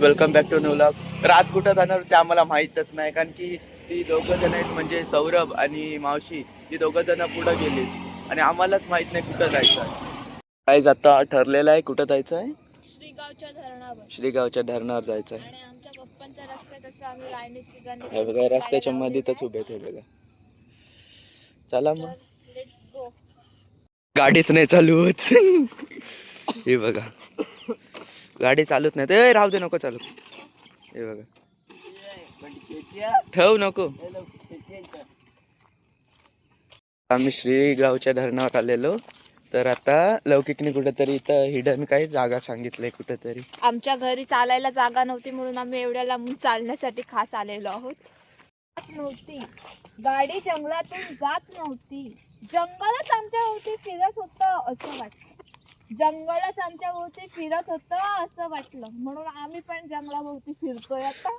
Welcome back to vlog Raj कुठं जाणार ते आम्हाला माहीतच नाही कारण की ती दोघं जण आहेत म्हणजे सौरभ आणि मावशी ती दोघं जण पुढं गेली. आणि आम्हालाच माहीत नाही कुठं जायचं आहे. काय आता ठरलेलं आहे कुठं जायचं आहे? श्रीगावच्या धरणावर. श्रीगावच्या धरणावर जायचं आहे. आणि आमच्या पप्पांचा रस्ता आहे तसं आम्ही लाईनीत तिघांनी हे बघा रस्त्याच्या मध्येच उभे आहेत हे बघा. चला मग. लेट्स गो गाडीच नाही चालू होत हे बघा. गाडी चालत नाही. ए राहू दे नको चालू. हे बघा. ठेव नको. आम्ही श्रीगावच्या धरणावर आलेलो. तर आता लौकिकने कुठेतरी इथं हिडन काही जागा सांगितलंय कुठेतरी. आमच्या घरी चालायला जागा नव्हती म्हणून आम्ही एवढ्या लांबून चालण्यासाठी खास आलेलो आहोत. जात नव्हती. गाडी जंगलातून जात नव्हती. जंगलच आमच्या होती फिरत होत असं वाटत. जंगलच आमच्या भोवती फिरत होतं असं वाटलं. म्हणून आम्ही पण जंगलाभोवती फिरतोय आता.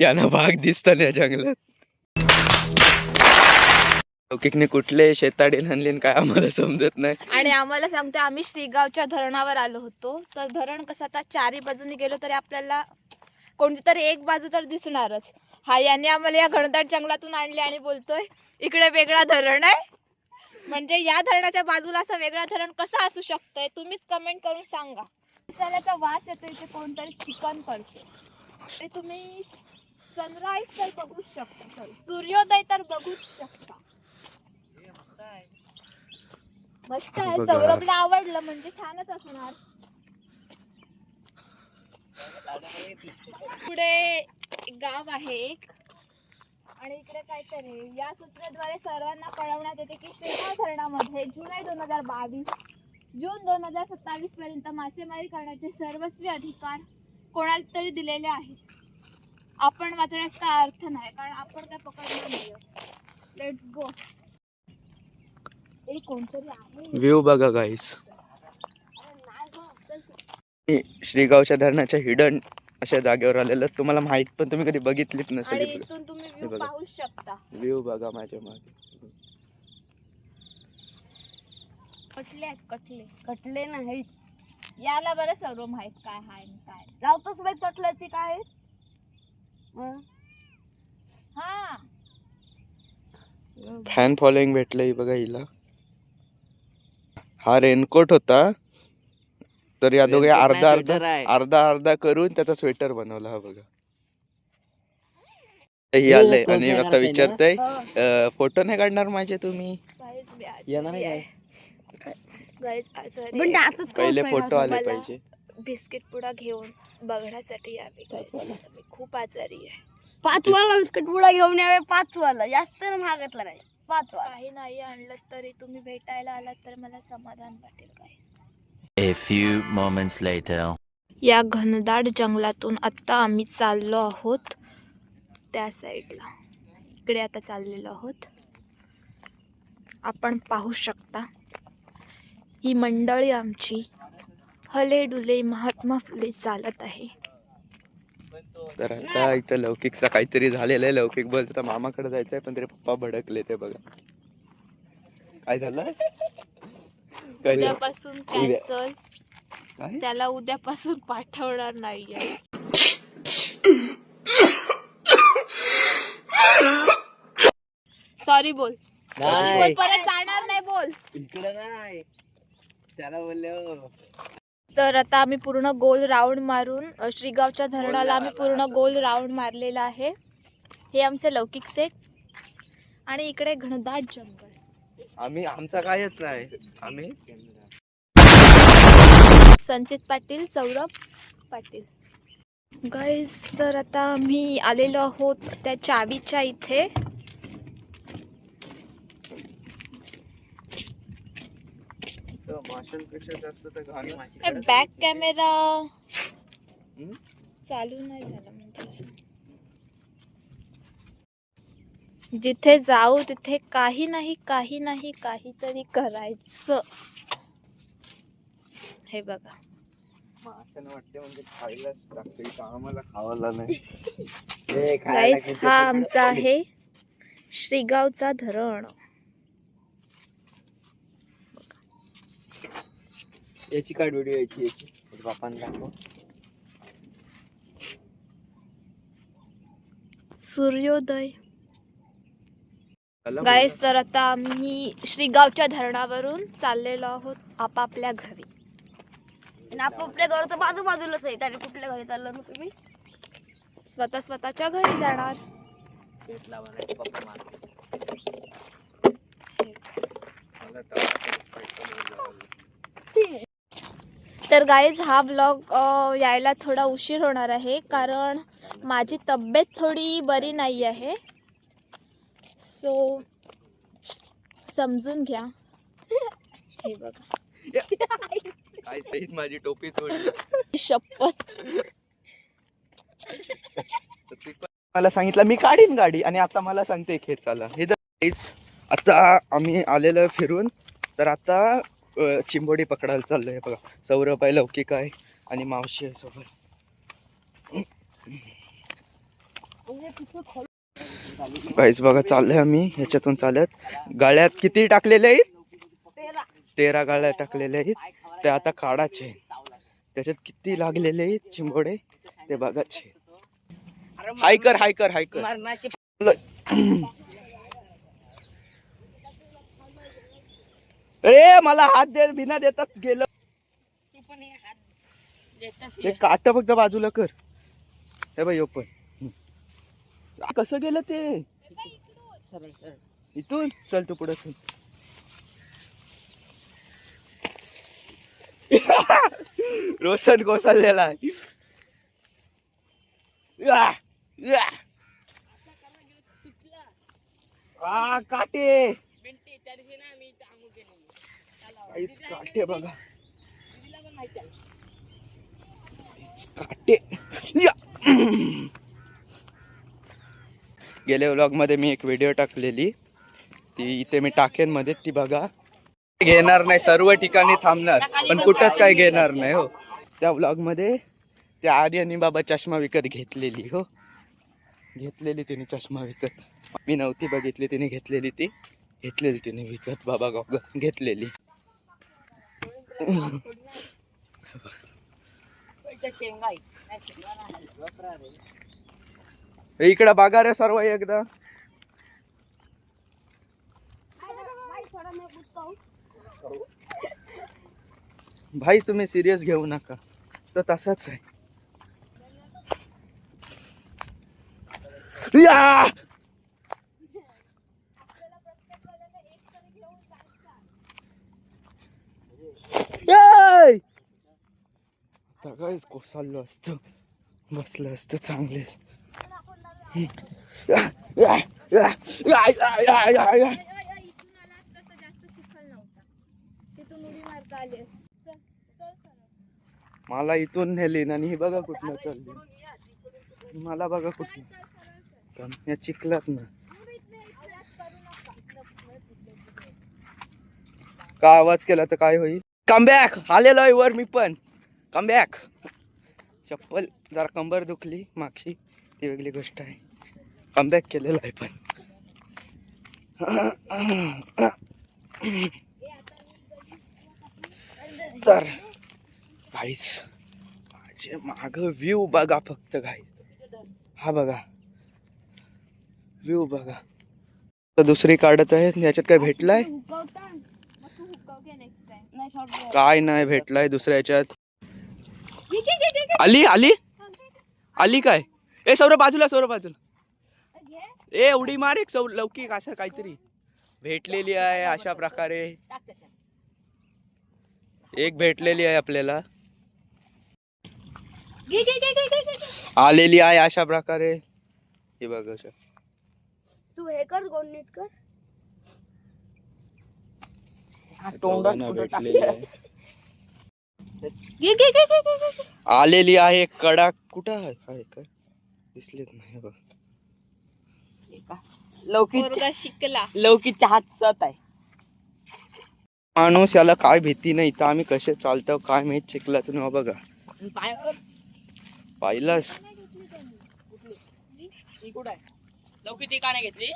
यांना भाग दिसत या जंगलात. लौकिकने कुठले शेताडी आणले काय आम्हाला समजत नाही. आणि आम्हाला सांगतो आम्ही श्रीगावच्या धरणावर आलो होतो. तर धरण कसं आता चारी बाजूनी गेलो तरी आपल्याला कोणती तरी एक बाजू तर दिसणारच. हा याने आम्हाला या घनदाट जंगलातून आणले आणि बोलतोय इकडे वेगळा धरण आहे. म्हणजे या धरणाच्या बाजूला असं वेगळा धरण कसं असू शकतंय तुम्हीच कमेंट करून सांगा. मसाल्याचा वास येतो इथे कोणतरी चिकन करते तुम्ही सनराईज तर बघूच शकता सूर्योदय तर बघूच शकता. मस्त आहे. सौरभला आवडलं म्हणजे छानच असणार. पुढे गाव आहे एक. आणि इकडे काहीतरी. या सूत्राद्वारे सर्वांना कळवण्यात येते की श्रीगाव धरणामध्ये जुलै दोन हजार बावीस जून दोन हजार सत्तावीस पर्यंत मासेमारी करण्याचे सर्वस्वी अधिकार कोणाला तरी दिलेले आहेत? आपण वाचण्यास काय अर्थ नाही कारण आपण काय पकडणार नाही लेट्स गो एक कोणतरी आहे? व्ह्यू बघा गाईस श्रीगावच्या धरणाच्या हिडन अशा जागेवर आलेलं तुम्हाला माहीत पण तुम्ही कधी बघितलीच आणि नसेल इथून तुम्ही हे व्ह्यू बघा. पाहू शकता. व्ह्यू बघा माझ्या मागे. कटले आहेत कटले कटले नाहीत. याला बरं सर्व माहीत काय हाय आणि काय. नाही. लावतोच बाई कटल्याची काय? हा? फॅन फॉलोईंग भेटलंय बघा हिला. हा रेनकोट होता. तर या दोघे अर्धा अर्धा अर्धा अर्धा करून त्याचा स्वेटर बनवला हा बघा. ही हो, आलंय. आणि आता? विचारतंय फोटो नाही काढणार माझे तुम्ही? येणार पहिले फोटो आले पाहिजे. बिस्किट पुडा घेऊन बघण्यासाठी यावे खूप आजारी आहे. पाच वाला बिस्किट पुडा घेऊन यावे पाच वाला जास्त महागातला नाही. पाच वाला काही नाही आणलं तरी तुम्ही भेटायला आलात तर मला समाधान वाटेल guys A few moments later. या घनदाट जंगलातून आत्ता आम्ही चाललो आहोत त्या साईडला. इकडे आता चाललेलो आहोत. आपण पाहू शकता ही मंडळी आमची हले डुले महात्मा फुले चालत आहे. तर आता इथं लौकिकचा काहीतरी झालेलं आहे. लौकिक बोलतो मामाकडे जायचंय पण तरी पप्पा भडकले ते बघा. काय झालं? उद्यापासून उद्या. कॅन्सल काय? त्याला उद्यापासून पाठवणार नाहीये. सॉरी बोल. परत जाणार नाही बोल. इकडे नाही. त्याला बोलले तर आता आम्ही पूर्ण गोल राऊंड मारून अ, श्रीगावच्या धरणाला आम्ही पूर्ण गोल राऊंड मारलेला आहे. हे आमचे लौकिक सेट आणि इकडे घनदाट जंगल. आम्ही आमचा कायच नाही. आम्ही? संचित पाटील सौरभ पाटील. गाईज तर आता आम्ही आलेलो आहोत त्या चावीच्या इथे. माशांपेक्षा जास्त बॅक कॅमेरा? चालू नाही झाला म्हणजे असं. जिथे जाऊ तिथे काही नाही काही नाही काहीतरी करायचं. हे बघा. म्हणजे हा आमचा आहे. श्रीगावचा धरण. याची काय व्हिडिओ याची याची. बापांना दाखव. सूर्योदय. गायस तर आता आम्ही श्रीगावच्या धरणावरून चाललेलो आहोत आपापल्या घरी. आणि आपापल्या घर तर बाजू बाजूलाच आहे. आणि कुठल्या घरी चाललो ना तुम्ही? स्वतः स्वतःच्या घरी जाणार. तर गाईज हा ब्लॉग यायला थोडा उशीर होणार आहे कारण माझी तब्येत थोडी बरी नाही आहे सो समजून घ्या. हे बघा. काय सहित माझी टोपी थोडी शपथ. मला सांगितलं मी काढीन गाडी आणि आता मला सांगते खेचायला हे तर काहीच आता आम्ही आलेलो आहे फिरून. तर आता चिंबोडी पकडायला चाललोय. बघा सौरभ आहे लौकिक आहे आणि मावशी आहे सोबत. काहीच बघा चाललोय आम्ही. ह्याच्यातून चालत. गाळ्यात किती टाकलेले आहेत? तेरा गाळ्या टाकलेल्या आहेत. ते आता काढायचे आहेत. त्याच्यात किती लागलेले आहेत? चिंबोडे? ते बघायचे हाय कर हाय कर हाय कर. अरे मला हात दे बिना देताच गेलं. ते काट फक्त बाजूला कर. हे बाई ओपन कसं गेलं ते? इथून? चल तू पुढे चल. रोशन कोसळलेला काटे. काहीच काटे बघा. काटे. या. गेल्या व्लॉगमध्ये मी एक व्हिडिओ टाकलेली. ती इथे मी टाकेन मध्ये ती बघा. घेणार नाही सर्व ठिकाणी थांबणार पण कुठंच काय घेणार नाही हो. त्या व्लॉगमध्ये त्या आर्यनी बाबा चष्मा विकत घेतलेली हो. घेतलेली तिने चष्मा विकत. मी नव्हती बघितली तिने घेतलेली ती. घेतलेली तिने विकत बाबा गॉग घेतलेली. इकडं बघा रे सर्व एकदा. भाई तुम्ही सिरियस घेऊ नका. तर तसाच आहे. या! एय! काय कोसळलो असतं. बसलं असतं चांगलेच. मला इथून नेली आणि ही बघा कुठनं चालली मला बघा कुठनं. या चिखलात ना. का आवाज केला तर काय होईल? कम बॅक आलेलो आहे वर मी पण. कम बॅक चप्पल जरा कंबर दुखली मागशी. ती वेगळी गोष्ट आहे. कम बॅक केलेलं आहे पण. तर गाईस माझे माग व्ह्यू बघा फक्त गाईस हा बघा. व्ह्यू बघा. तर दुसरी काढत आहेत. याच्यात काय भेटलाय? काय नाही भेटलाय दुसऱ्या याच्यात. आली आली? आली काय? ए सौरभ बाजूला सौरभ बाजूला. ए उडी मार एक सौ लौकिक असं काहीतरी. भेटलेली आहे अशा प्रकारे. एक भेटलेली आहे आपल्याला. आलेली आहे अशा प्रकारे. हे बघ तू हे कर गोड नीट कर. घे. आलेली आहे कडा कुठं आहे? काय? दिसलेत नाही बघ. शिकला. आहे. माणूस याला काय भीती नाही तर आम्ही कसे चालतो काय माहीत शिकला तुम्ही बघा. पाहिलंस. ही कुठं आहे? लौकी ती का नाही घेतली?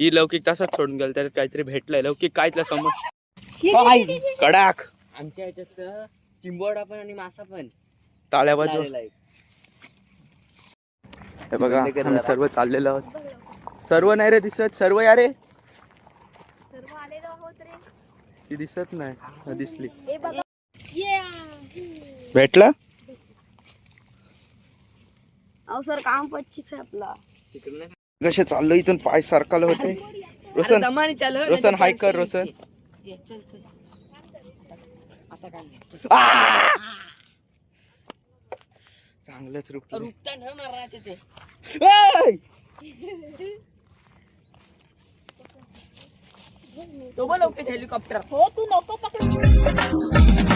ही लौकिक तसाच सोडून गेला त्याच्यात काहीतरी भेटलंय. लौकिक काय तुला समज? कडाक. आमच्या ह्याच्यात चिंबोडा पण आणि मासा पण टाळ्या बाजू. हे बघा आम्ही सर्व चाललेलो आहोत. सर्व नाही रे दिसत सर्व या रे. सर्व आलेलो आहोत रे. ती दिसत नाही दिसली. बघा. भेटला? अहो सर काम पच्चीस आहे आपला. कसे चाललो इथून पाय सारखाला होते. रोशन दमाने चालू आहे, रोशन, हाय कर, रोशन. व्हायची. ये, चल चल चल. आता- आता काय नाही. चांगलंच रूप रुपटा न मारायचे ते. तो बोलव हेलिकॉप्टर हो तू नको पकडू.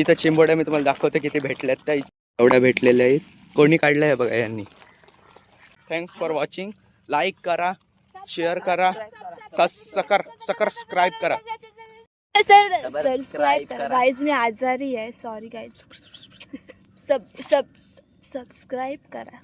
इथं चिंबोड्या मी तुम्हाला दाखवतो किती भेटल्यात त्या. एवढ्या भेटलेल्या आहेत. कोणी काढल्या आहे बघा यांनी. थँक्स फॉर वॉचिंग लाईक करा शेअर करा सकर सबस्क्राईब करा. सर सबस्क्राईब करा. गाईज मी आजारी आहे. Sorry guys sub sub subscribe करा.